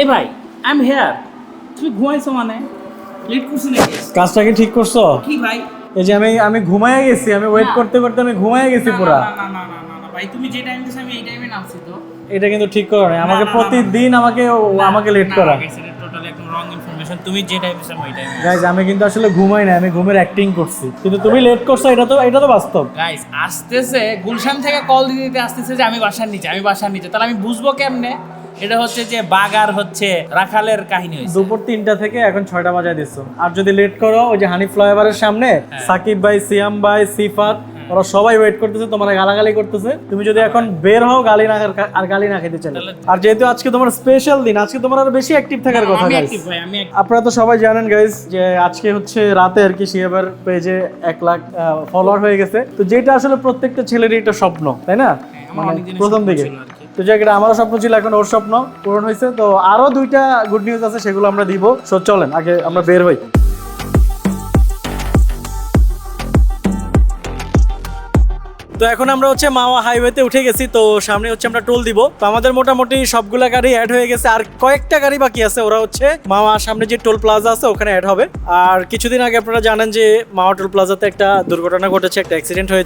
এই ভাই I am here তুমি ঘুমাইছো মানে? লেট করছি নাকি? কাজটা কি ঠিক করছ? কি ভাই? এই যে আমি আমি ঘুমায় গেছি আমি ওয়েট করতে করতে আমি ঘুমায় গেছি পুরা। না, না, না, না, না, ভাই তুমি যে টাইম দিছো আমি এই টাইমে নামছি তো। এটা কিন্তু ঠিক করো না আমাকে প্রতিদিন আমাকে আমাকে লেট করা। guys, এটা টোটালি একদম রং ইনফরমেশন তুমি যে টাইম ওই টাইমে গাইজ আমি কিন্তু আসলে ঘুমাই না আমি ঘুমের অ্যাক্টিং করছি। কিন্তু তুমি লেট করছ এটা তো এটা তো বাস্তব। গাইস আসতেছে গুলশান থেকে কল দিতে দিতে আসতেছে যে আমি বাসার নিচে আমি বাসার নিচে। তাহলে আমি বুঝব কেমনে? এটা হচ্ছে যে বাগার হচ্ছে রাখালের কাহিনী হয়েছে। দুপুর তিনটা থেকে এখন ছয়টা বাজায় দিচ্ছ। আর যদি লেট করো ওই যে হানি ফ্লাইওভারের সামনে হ্যাঁ। সাকিব ভাই সিয়াম ভাই সিফাত ওরা সবাই ওয়েট করতেছে তোমার গালাগালি করতেছে। তুমি যদি এখন বের হও গালি না আর গালি না খেতে চলে আর যেহেতু আজকে তোমার স্পেশাল দিন আজকে তোমার আরও বেশি অ্যাক্টিভ থাকার কথা। আপনারা তো সবাই জানেন গাইস যে আজকে হচ্ছে রাতে আর কি শিয়াবার পেজে এক লাখ ফলোয়ার হয়ে গেছে। তো যেটা আসলে প্রত্যেকটা ছেলেরই একটা স্বপ্ন তাই না? হ্যাঁ, মানে প্রথম দিকে। তো এটা আমারও স্বপ্ন ছিল, এখন ওর স্বপ্ন পূরণ হয়েছে। তো আরও দুইটা গুড নিউজ আছে, সেগুলো আমরা দিব। সো চলেন, আগে আমরা বের হই। তো এখন আমরা হচ্ছে মাওয়া হাইওয়েতে উঠে গেছি, তো সামনে হচ্ছে আমরা টোল দিব। তো আমাদের মোটামুটি সবগুলা গাড়ি অ্যাড হয়ে গেছে, আর কয়েকটা গাড়ি বাকি আছে। ওরা হচ্ছে মাওয়া সামনে যে টোল প্লাজা আছে, ওখানে অ্যাড হবে। আর কিছুদিন আগে আপনারা জানেন যে মাওয়া টোল প্লাজাতে একটা দুর্ঘটনা ঘটেছে, একটা অ্যাক্সিডেন্ট হয়েছে।